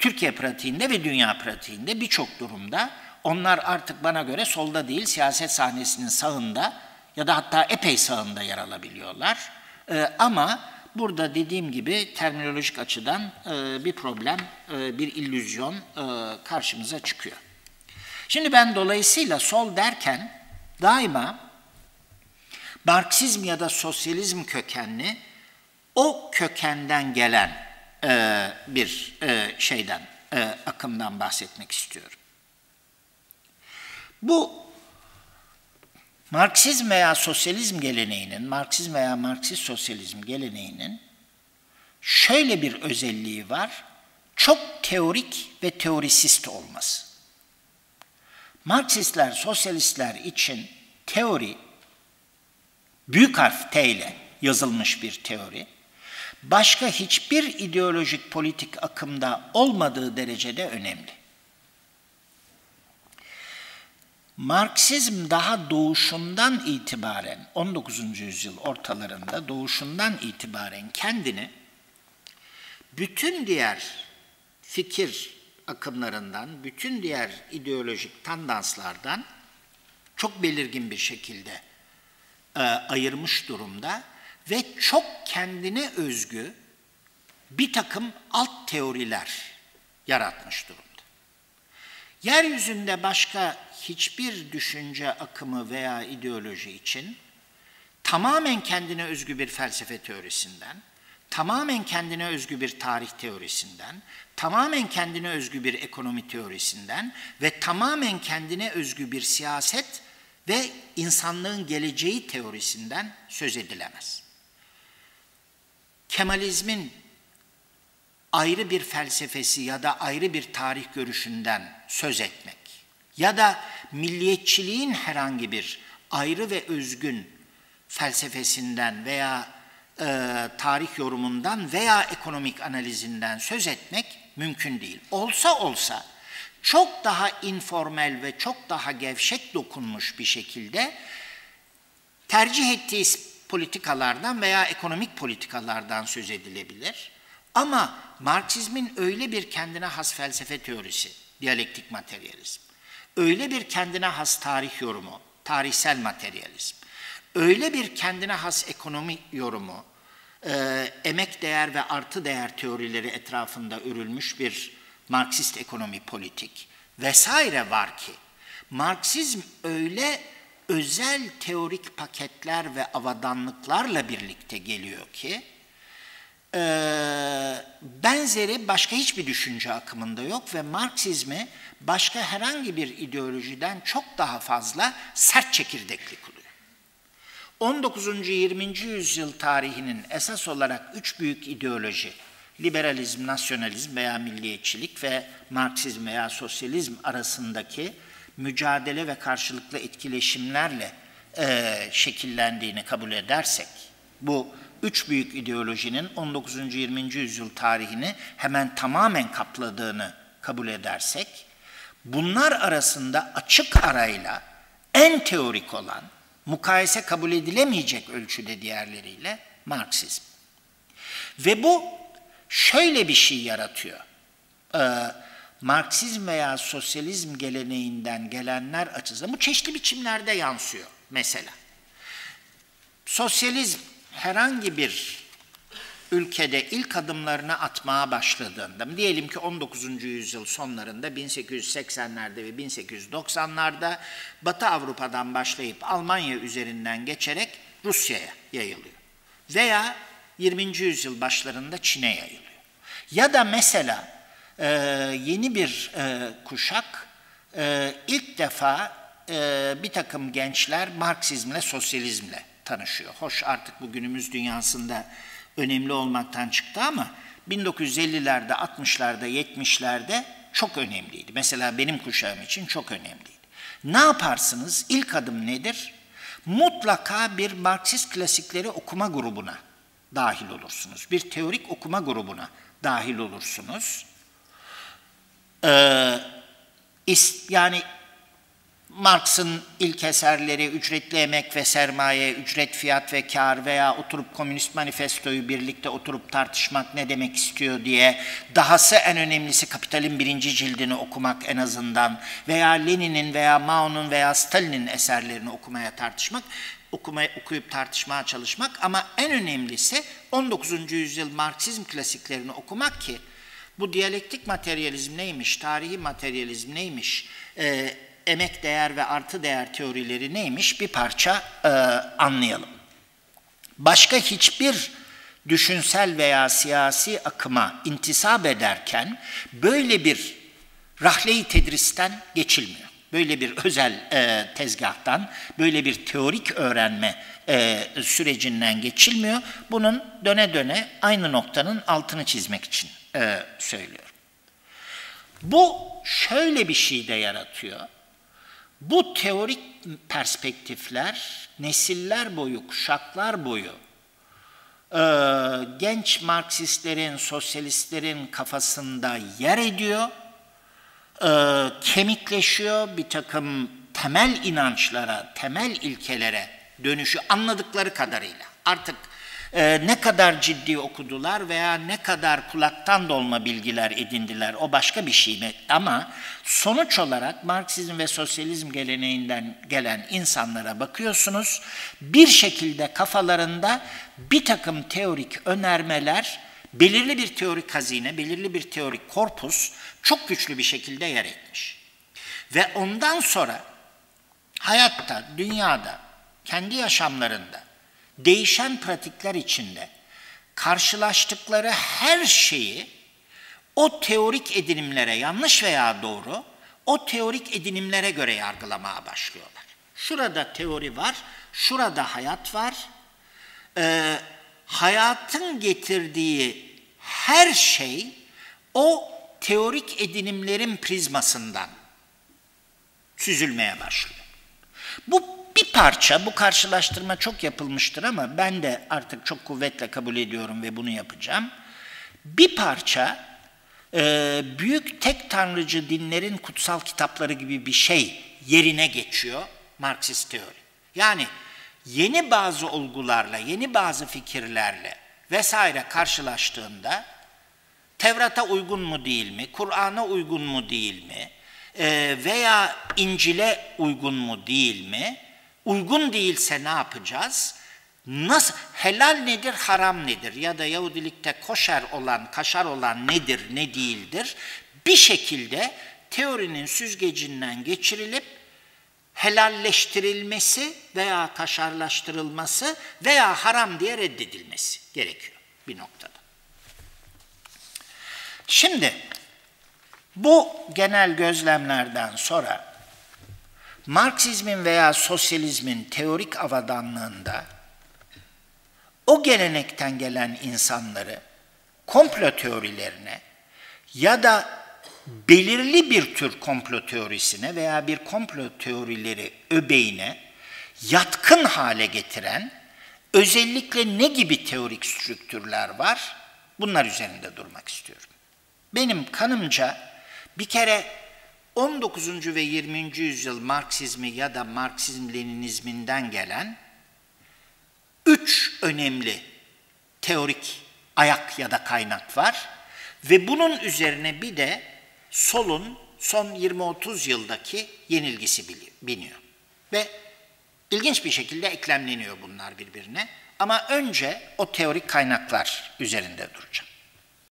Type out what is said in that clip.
Türkiye pratiğinde ve dünya pratiğinde birçok durumda onlar artık bana göre solda değil siyaset sahnesinin sağında ya da hatta epey sağında yer alabiliyorlar. Ee, ama burada dediğim gibi terminolojik açıdan e, bir problem, e, bir illüzyon e, karşımıza çıkıyor. Şimdi ben dolayısıyla sol derken daima Marksizm ya da sosyalizm kökenli o kökenden gelen e, bir e, şeyden, e, akımdan bahsetmek istiyorum. Bu Marksizm veya sosyalizm geleneğinin, Marksizm veya Marksist sosyalizm geleneğinin şöyle bir özelliği var, çok teorik ve teorisist olması. Marksistler, sosyalistler için teori, büyük harf T ile yazılmış bir teori, başka hiçbir ideolojik politik akımda olmadığı derecede önemli. Marksizm daha doğuşundan itibaren 19. yüzyıl ortalarında doğuşundan itibaren kendini bütün diğer fikir akımlarından, bütün diğer ideolojik tandanslardan çok belirgin bir şekilde e, ayırmış durumda ve çok kendine özgü bir takım alt teoriler yaratmış durumda. Yeryüzünde başka hiçbir düşünce akımı veya ideoloji için tamamen kendine özgü bir felsefe teorisinden, tamamen kendine özgü bir tarih teorisinden, tamamen kendine özgü bir ekonomi teorisinden ve tamamen kendine özgü bir siyaset ve insanlığın geleceği teorisinden söz edilemez. Kemalizmin ayrı bir felsefesi ya da ayrı bir tarih görüşünden söz etmek ya da milliyetçiliğin herhangi bir ayrı ve özgün felsefesinden veya e, tarih yorumundan veya ekonomik analizinden söz etmek mümkün değil. Olsa olsa çok daha informel ve çok daha gevşek dokunmuş bir şekilde tercih ettiği politikalardan veya ekonomik politikalardan söz edilebilir. Ama Marksizmin öyle bir kendine has felsefe teorisi, diyalektik materyalizm, öyle bir kendine has tarih yorumu, tarihsel materyalizm, öyle bir kendine has ekonomi yorumu, e, emek değer ve artı değer teorileri etrafında örülmüş bir Marksist ekonomi politik vesaire var ki, Marksizm öyle özel teorik paketler ve avadanlıklarla birlikte geliyor ki, e, benzeri başka hiçbir düşünce akımında yok ve Marksizmi başka herhangi bir ideolojiden çok daha fazla sert çekirdekli kılıyor. 19. 20. yüzyıl tarihinin esas olarak üç büyük ideoloji, liberalizm, nasyonalizm veya milliyetçilik ve Marksizm veya sosyalizm arasındaki mücadele ve karşılıklı etkileşimlerle e, şekillendiğini kabul edersek, bu üç büyük ideolojinin 19. 20. yüzyıl tarihini hemen tamamen kapladığını kabul edersek, bunlar arasında açık arayla en teorik olan, mukayese kabul edilemeyecek ölçüde diğerleriyle Marksizm. Ve bu şöyle bir şey yaratıyor. Ee, Marksizm veya sosyalizm geleneğinden gelenler açısından bu çeşitli biçimlerde yansıyor mesela. Sosyalizm herhangi bir ülkede ilk adımlarını atmaya başladığında, diyelim ki 19. yüzyıl sonlarında 1880'lerde ve 1890'larda Batı Avrupa'dan başlayıp Almanya üzerinden geçerek Rusya'ya yayılıyor. Veya 20. yüzyıl başlarında Çin'e yayılıyor. Ya da mesela e, yeni bir e, kuşak e, ilk defa e, bir takım gençler Marksizmle, sosyalizmle tanışıyor. Hoş artık bu günümüz dünyasında önemli olmaktan çıktı ama 1950'lerde, 60'larda, 70'lerde çok önemliydi. Mesela benim kuşağım için çok önemliydi. Ne yaparsınız? İlk adım nedir? Mutlaka bir Marksist klasikleri okuma grubuna dahil olursunuz. Bir teorik okuma grubuna dahil olursunuz. Ee, yani Marx'ın ilk eserleri ücretli emek ve sermaye, ücret fiyat ve kar veya oturup komünist manifestoyu birlikte oturup tartışmak ne demek istiyor diye dahası en önemlisi Kapital'in birinci cildini okumak en azından veya Lenin'in veya Mao'nun veya Stalin'in eserlerini okumaya tartışmak okumaya, okuyup tartışmaya çalışmak ama en önemlisi 19. yüzyıl Marksizm klasiklerini okumak ki bu diyalektik materyalizm neymiş, tarihi materyalizm neymiş, e, emek değer ve artı değer teorileri neymiş bir parça e, anlayalım. Başka hiçbir düşünsel veya siyasi akıma intisap ederken böyle bir rahle-i tedristen geçilmiyor. Böyle bir özel e, tezgahtan, böyle bir teorik öğrenme e, sürecinden geçilmiyor. Bunun döne döne aynı noktanın altını çizmek için e, söylüyorum. Bu şöyle bir şey de yaratıyor. Bu teorik perspektifler nesiller boyu, kuşaklar boyu e, genç Marksistlerin, sosyalistlerin kafasında yer ediyor, e, kemikleşiyor, bir takım temel inançlara, temel ilkelere dönüşü anladıkları kadarıyla. Artık e, ne kadar ciddi okudular veya ne kadar kulaktan dolma bilgiler edindiler o başka bir şey mi? Ama sonuç olarak Marksizm ve sosyalizm geleneğinden gelen insanlara bakıyorsunuz bir şekilde kafalarında bir takım teorik önermeler belirli bir teorik hazine, belirli bir teorik korpus çok güçlü bir şekilde yer etmiş. Ve ondan sonra hayatta, dünyada, kendi yaşamlarında değişen pratikler içinde karşılaştıkları her şeyi o teorik edinimlere yanlış veya doğru o teorik edinimlere göre yargılamaya başlıyorlar. Şurada teori var, şurada hayat var. Ee, hayatın getirdiği her şey o teorik edinimlerin prizmasından süzülmeye başlıyor. Bu bir parça bu karşılaştırma çok yapılmıştır ama ben de artık çok kuvvetle kabul ediyorum ve bunu yapacağım. Bir parça e, büyük tek tanrıcı dinlerin kutsal kitapları gibi bir şey yerine geçiyor Marksist teori. Yani yeni bazı olgularla, yeni bazı fikirlerle vesaire karşılaştığında Tevrat'a uygun mu değil mi, Kur'an'a uygun mu değil mi e, veya İncil'e uygun mu değil mi uygun değilse ne yapacağız? Nasıl helal nedir, haram nedir ya da Yahudilikte koşer olan, kaşar olan nedir, ne değildir? Bir şekilde teorinin süzgecinden geçirilip helalleştirilmesi veya kaşarlaştırılması veya haram diye reddedilmesi gerekiyor bir noktada. Şimdi bu genel gözlemlerden sonra Marksizmin veya sosyalizmin teorik avadanlığında o gelenekten gelen insanları komplo teorilerine ya da belirli bir tür komplo teorisine veya bir komplo teorileri öbeğine yatkın hale getiren özellikle ne gibi teorik strüktürler var? Bunlar üzerinde durmak istiyorum. Benim kanımca bir kere 19. ve 20. yüzyıl Marksizmi ya da Marksizm-Leninizminden gelen üç önemli teorik ayak ya da kaynak var ve bunun üzerine bir de solun son 20-30 yıldaki yenilgisi biniyor. Ve ilginç bir şekilde eklemleniyor bunlar birbirine. Ama önce o teorik kaynaklar üzerinde duracağım.